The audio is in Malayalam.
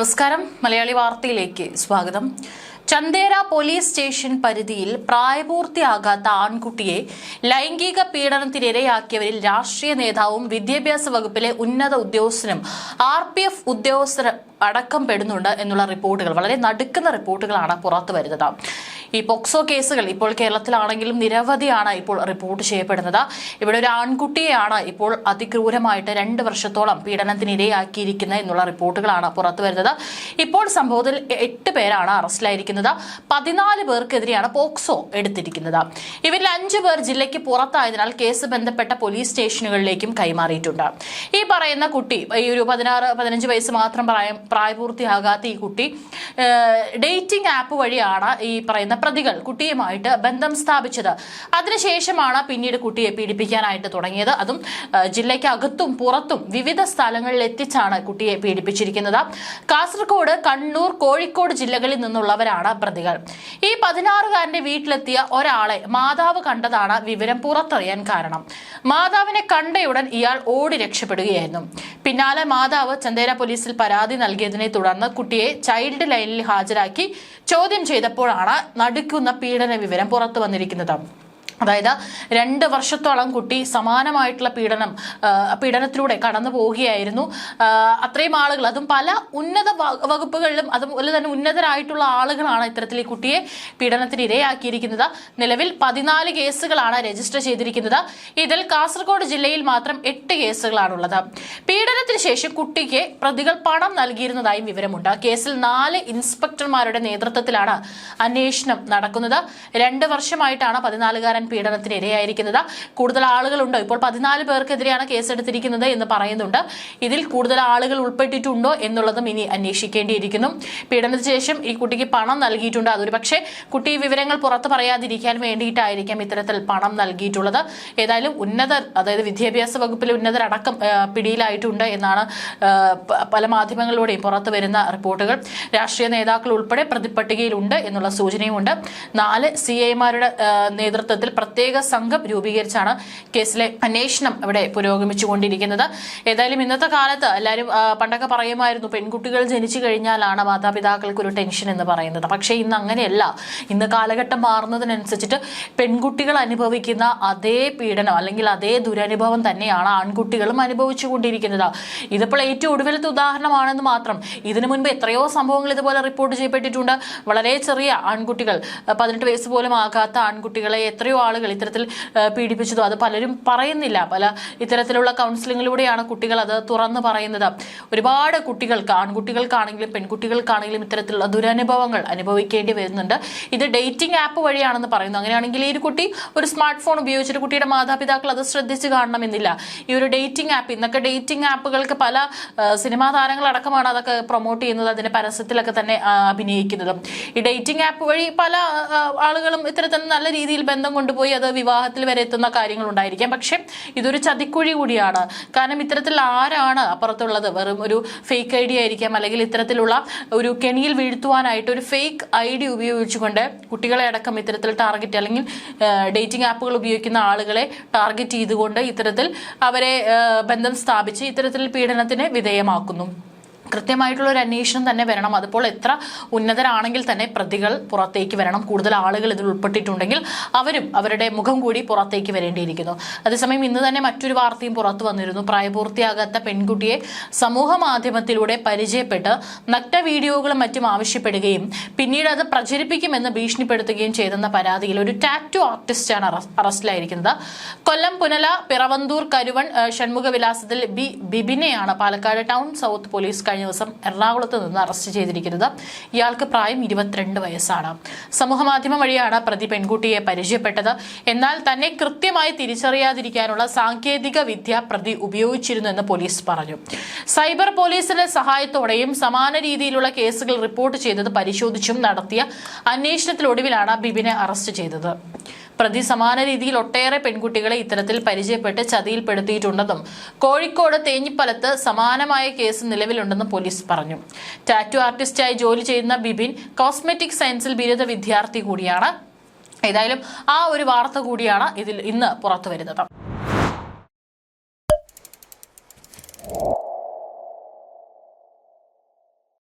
നമസ്കാരം. മലയാളി വാർത്തയിലേക്ക് സ്വാഗതം. ചന്ദേര പോലീസ് സ്റ്റേഷൻ പരിധിയിൽ പ്രായപൂർത്തിയാകാത്ത ആൺകുട്ടിയെ ലൈംഗിക പീഡനത്തിനിരയാക്കിയവരിൽ രാഷ്ട്രീയ നേതാവും വിദ്യാഭ്യാസ വകുപ്പിലെ ഉന്നത ഉദ്യോഗസ്ഥനും ആർ പി എഫ് ഉദ്യോഗസ്ഥർ അടക്കം പെടുന്നുണ്ട് എന്നുള്ള റിപ്പോർട്ടുകൾ. വളരെ നടുക്കുന്ന റിപ്പോർട്ടുകളാണ് പുറത്തു വരുന്നത് ഈ പോക്സോ കേസുകൾ ഇപ്പോൾ കേരളത്തിലാണെങ്കിലും നിരവധിയാണ് ഇപ്പോൾ റിപ്പോർട്ട് ചെയ്യപ്പെടുന്നത്. ഇവിടെ ഒരു ആൺകുട്ടിയെയാണ് ഇപ്പോൾ അതിക്രൂരമായിട്ട് രണ്ട് വർഷത്തോളം പീഡനത്തിനിരയാക്കിയിരിക്കുന്നത് എന്നുള്ള റിപ്പോർട്ടുകളാണ് പുറത്തു വരുന്നത്. ഇപ്പോൾ സംഭവത്തിൽ എട്ട് പേരാണ് അറസ്റ്റിലായിരിക്കുന്നത്. പതിനാല് പേർക്കെതിരെയാണ് പോക്സോ എടുത്തിരിക്കുന്നത്. ഇവരിൽ അഞ്ചു പേർ ജില്ലയ്ക്ക് പുറത്തായതിനാൽ കേസ് ബന്ധപ്പെട്ട പോലീസ് സ്റ്റേഷനുകളിലേക്കും കൈമാറിയിട്ടുണ്ട്. ഈ പറയുന്ന കുട്ടി ഈ ഒരു പതിനാറ് പതിനഞ്ച് വയസ്സ് മാത്രം പ്രായം പ്രായപൂർത്തിയാകാത്ത ഈ കുട്ടി ഡേറ്റിംഗ് ആപ്പ് വഴിയാണ് ഈ പറയുന്ന പ്രതികൾ കുട്ടിയുമായിട്ട് ബന്ധം സ്ഥാപിച്ചത്. അതിനുശേഷമാണ് പിന്നീട് കുട്ടിയെ പീഡിപ്പിക്കാനായിട്ട് തുടങ്ങിയത്. അതും ജില്ലയ്ക്കകത്തും പുറത്തും വിവിധ സ്ഥലങ്ങളിൽ എത്തിച്ചാണ് കുട്ടിയെ പീഡിപ്പിച്ചിരിക്കുന്നത്. കാസർഗോഡ് കണ്ണൂർ കോഴിക്കോട് ജില്ലകളിൽ നിന്നുള്ളവരാണ് പ്രതികൾ. ഈ പതിനാറുകാരന്റെ വീട്ടിലെത്തിയ ഒരാളെ മാതാവ് കണ്ടതാണ് വിവരം പുറത്തറിയാൻ കാരണം. മാതാവിനെ കണ്ടയുടൻ ഇയാൾ ഓടി രക്ഷപ്പെടുകയായിരുന്നു. പിന്നാലെ മാതാവ് ചന്ദേര പോലീസിൽ പരാതി നൽകിയതിനെ തുടർന്ന് കുട്ടിയെ ചൈൽഡ് ലൈനിൽ ഹാജരാക്കി ചോദ്യം ചെയ്തപ്പോഴാണ് നടുക്കുന്ന പീഡന വിവരം പുറത്തു വന്നിരിക്കുന്നത് അതായത് രണ്ട് വർഷത്തോളം കുട്ടി സമാനമായിട്ടുള്ള പീഡനം പീഡനത്തിലൂടെ കടന്നു പോവുകയായിരുന്നു. അത്രയും ആളുകൾ അതും പല ഉന്നത വകുപ്പുകളിലും അതുപോലെ തന്നെ ഉന്നതരായിട്ടുള്ള ആളുകളാണ് ഇത്തരത്തിൽ ഈ കുട്ടിയെ പീഡനത്തിന് ഇരയാക്കിയിരിക്കുന്നത്. നിലവിൽ പതിനാല് കേസുകളാണ് രജിസ്റ്റർ ചെയ്തിരിക്കുന്നത്. ഇതിൽ കാസർഗോഡ് ജില്ലയിൽ മാത്രം എട്ട് കേസുകളാണുള്ളത്. പീഡനത്തിന് ശേഷം കുട്ടിക്ക് പ്രതികൾ പണം നൽകിയിരുന്നതായും വിവരമുണ്ട്. കേസിൽ നാല് ഇൻസ്പെക്ടർമാരുടെ നേതൃത്വത്തിലാണ് അന്വേഷണം നടക്കുന്നത്. രണ്ട് വർഷമായിട്ടാണ് പതിനാലുകാരൻ പീഡനത്തിന് ഇരയായിരിക്കുന്നത് കൂടുതൽ ആളുകളുണ്ടോ? ഇപ്പോൾ പതിനാല് പേർക്കെതിരെയാണ് കേസെടുത്തിരിക്കുന്നത് എന്ന് പറയുന്നുണ്ട്. ഇതിൽ കൂടുതൽ ആളുകൾ ഉൾപ്പെട്ടിട്ടുണ്ടോ എന്നുള്ളതും ഇനി അന്വേഷിക്കേണ്ടിയിരിക്കുന്നു. പീഡനത്തിന് ശേഷം ഈ കുട്ടിക്ക് പണം നൽകിയിട്ടുണ്ട്. അതൊരു പക്ഷേ കുട്ടി വിവരങ്ങൾ പുറത്ത് പറയാതിരിക്കാൻ വേണ്ടിയിട്ടായിരിക്കാം ഇത്തരത്തിൽ പണം നൽകിയിട്ടുള്ളത്. ഏതായാലും ഉന്നതർ അതായത് വിദ്യാഭ്യാസ വകുപ്പിലെ ഉന്നതരടക്കം പിടിയിലായിട്ടുണ്ട് എന്നാണ് പല മാധ്യമങ്ങളിലൂടെയും പുറത്തു വരുന്ന റിപ്പോർട്ടുകൾ. രാഷ്ട്രീയ നേതാക്കൾ ഉൾപ്പെടെ പ്രതിപട്ടികയിലുണ്ട് എന്നുള്ള സൂചനയുമുണ്ട്. നാല് സി ഐമാരുടെ നേതൃത്വത്തിൽ പ്രത്യേക സംഘം രൂപീകരിച്ചാണ് കേസിലെ അന്വേഷണം ഇവിടെ പുരോഗമിച്ചുകൊണ്ടിരിക്കുന്നത്. ഏതായാലും ഇന്നത്തെ കാലത്ത് എല്ലാവരും പണ്ടൊക്കെ പറയുമായിരുന്നു പെൺകുട്ടികൾ ജനിച്ചു കഴിഞ്ഞാലാണ് മാതാപിതാക്കൾക്ക് ഒരു ടെൻഷൻ എന്ന് പറയുന്നത്. പക്ഷേ ഇന്ന് അങ്ങനെയല്ല. ഇന്ന് കാലഘട്ടം മാറുന്നതിനനുസരിച്ചിട്ട് പെൺകുട്ടികൾ അനുഭവിക്കുന്ന അതേ പീഡനം അല്ലെങ്കിൽ അതേ ദുരനുഭവം തന്നെയാണ് ആൺകുട്ടികളും അനുഭവിച്ചുകൊണ്ടിരിക്കുന്നത്. ഇതിപ്പോൾ ഏറ്റവും ഒടുവിലത്തെ ഉദാഹരണമാണെന്ന് മാത്രം. ഇതിനു മുൻപ് എത്രയോ സംഭവങ്ങൾ ഇതുപോലെ റിപ്പോർട്ട് ചെയ്യപ്പെട്ടിട്ടുണ്ട്. വളരെ ചെറിയ ആൺകുട്ടികൾ പതിനെട്ട് വയസ്സ് പോലും ആകാത്ത ആൺകുട്ടികളെ എത്രയോ ആളുകൾ ഇത്തരത്തിൽ പീഡിപ്പിച്ചതോ അത് പലരും പറയുന്നില്ല. പല ഇത്തരത്തിലുള്ള കൗൺസിലിങ്ങിലൂടെയാണ് കുട്ടികൾ അത് തുറന്നു പറയുന്നത്. ഒരുപാട് കുട്ടികൾക്ക് ആൺകുട്ടികൾക്കാണെങ്കിലും പെൺകുട്ടികൾക്കാണെങ്കിലും ഇത്തരത്തിലുള്ള ദുരനുഭവങ്ങൾ അനുഭവിക്കേണ്ടി വരുന്നുണ്ട്. ഇത് ഡേറ്റിംഗ് ആപ്പ് വഴിയാണെന്ന് പറയുന്നു. അങ്ങനെയാണെങ്കിൽ ഈ ഒരു കുട്ടി ഒരു സ്മാർട്ട് ഫോൺ ഉപയോഗിച്ചിട്ട് കുട്ടിയുടെ മാതാപിതാക്കൾ അത് ശ്രദ്ധിച്ച് കാണണമെന്നില്ല. ഈ ഒരു ഡേറ്റിംഗ് ആപ്പ് ഇന്നൊക്കെ ഡേറ്റിംഗ് ആപ്പുകൾക്ക് പല സിനിമാ താരങ്ങളടക്കമാണ് അതൊക്കെ പ്രൊമോട്ട് ചെയ്യുന്നത് അതിന്റെ പരസ്യത്തിലൊക്കെ തന്നെ അഭിനയിക്കുന്നതും. ഈ ഡേറ്റിംഗ് ആപ്പ് വഴി പല ആളുകളും ഇത്തരത്തിൽ നല്ല രീതിയിൽ ബന്ധം കൊണ്ടുപോയി അത് വിവാഹത്തിൽ വരെ എത്തുന്ന കാര്യങ്ങൾ ഉണ്ടായിരിക്കാം പക്ഷെ ഇതൊരു ചതിക്കുഴി കൂടിയാണ്. കാരണം ഇത്തരത്തിൽ ആരാണ് അപ്പുറത്തുള്ളത്? വെറും ഒരു ഫേക്ക് ഐ ഡി ആയിരിക്കാം അല്ലെങ്കിൽ ഇത്തരത്തിലുള്ള ഒരു കെണിയിൽ വീഴ്ത്തുവാനായിട്ട് ഒരു ഫേക്ക് ഐ ഡി ഉപയോഗിച്ചുകൊണ്ട് കുട്ടികളെ അടക്കം ഇത്തരത്തിൽ ടാർഗറ്റ് അല്ലെങ്കിൽ ഡേറ്റിംഗ് ആപ്പുകൾ ഉപയോഗിക്കുന്ന ആളുകളെ ടാർഗറ്റ് ചെയ്തുകൊണ്ട് ഇത്തരത്തിൽ അവരെ ബന്ധം സ്ഥാപിച്ച് ഇത്തരത്തിൽ പീഡനത്തിന് വിധേയമാക്കുന്നു. കൃത്യമായിട്ടുള്ള ഒരു അന്വേഷണം തന്നെ വരണം. അതിപ്പോൾ എത്ര ഉന്നതരാണെങ്കിൽ തന്നെ പ്രതികൾ പുറത്തേക്ക് വരണം. കൂടുതൽ ആളുകൾ ഇതിൽ ഉൾപ്പെട്ടിട്ടുണ്ടെങ്കിൽ അവരും അവരുടെ മുഖം കൂടി പുറത്തേക്ക് വരേണ്ടിയിരിക്കുന്നു. അതേസമയം ഇന്ന് തന്നെ മറ്റൊരു വാർത്തയും പുറത്തു വന്നിരുന്നു. പ്രായപൂർത്തിയാകാത്ത പെൺകുട്ടിയെ സമൂഹ മാധ്യമത്തിലൂടെ പരിചയപ്പെട്ട് നഗ്ന വീഡിയോകളും മറ്റും ആവശ്യപ്പെടുകയും പിന്നീട് അത് പ്രചരിപ്പിക്കുമെന്ന് ഭീഷണിപ്പെടുത്തുകയും ചെയ്തെന്ന പരാതിയിൽ ഒരു ടാറ്റു ആർട്ടിസ്റ്റാണ് അറ- അറസ്റ്റിലായിരിക്കുന്നത്. കൊല്ലം പുനല പിറവന്തൂർ കരുവൺ ഷൺമുഖ വിലാസത്തിൽ ബി ബിബിനെയാണ് പാലക്കാട് ടൗൺ സൗത്ത് പോലീസ് കഴിഞ്ഞ ദിവസം എറണാകുളത്ത് നിന്ന് അറസ്റ്റ് ചെയ്തിരിക്കുന്നത് ഇയാൾക്ക് പ്രായം ഇരുപത്തിരണ്ട് വയസ്സാണ്. സമൂഹമാധ്യമം വഴിയാണ് പ്രതി പെൺകുട്ടിയെ പരിചയപ്പെട്ടത്. എന്നാൽ തന്നെ കൃത്യമായി തിരിച്ചറിയാതിരിക്കാനുള്ള സാങ്കേതിക വിദ്യ പ്രതി ഉപയോഗിച്ചിരുന്നു എന്ന് പോലീസ് പറഞ്ഞു. സൈബർ പോലീസിന്റെ സഹായത്തോടെയും സമാന രീതിയിലുള്ള കേസുകൾ റിപ്പോർട്ട് ചെയ്തത് പരിശോധിച്ചും നടത്തിയ അന്വേഷണത്തിലൊടുവിലാണ് ബിബിനെ അറസ്റ്റ് ചെയ്തത്. പ്രതി സമാന രീതിയിൽ ഒട്ടേറെ പെൺകുട്ടികളെ ഇത്തരത്തിൽ പരിചയപ്പെട്ട് ചതിയിൽപ്പെടുത്തിയിട്ടുണ്ടെന്നും കോഴിക്കോട് തേഞ്ഞിപ്പലത്ത് സമാനമായ കേസ് നിലവിലുണ്ടെന്നും പോലീസ് പറഞ്ഞു. ടാറ്റു ആർട്ടിസ്റ്റായി ജോലി ചെയ്യുന്ന ബിബിൻ കോസ്മെറ്റിക് സയൻസിൽ ബിരുദ വിദ്യാർത്ഥി കൂടിയാണ്. ഏതായാലും ആ ഒരു വാർത്ത കൂടിയാണ് ഇതിൽ ഇന്ന് പുറത്തു വരുന്നത്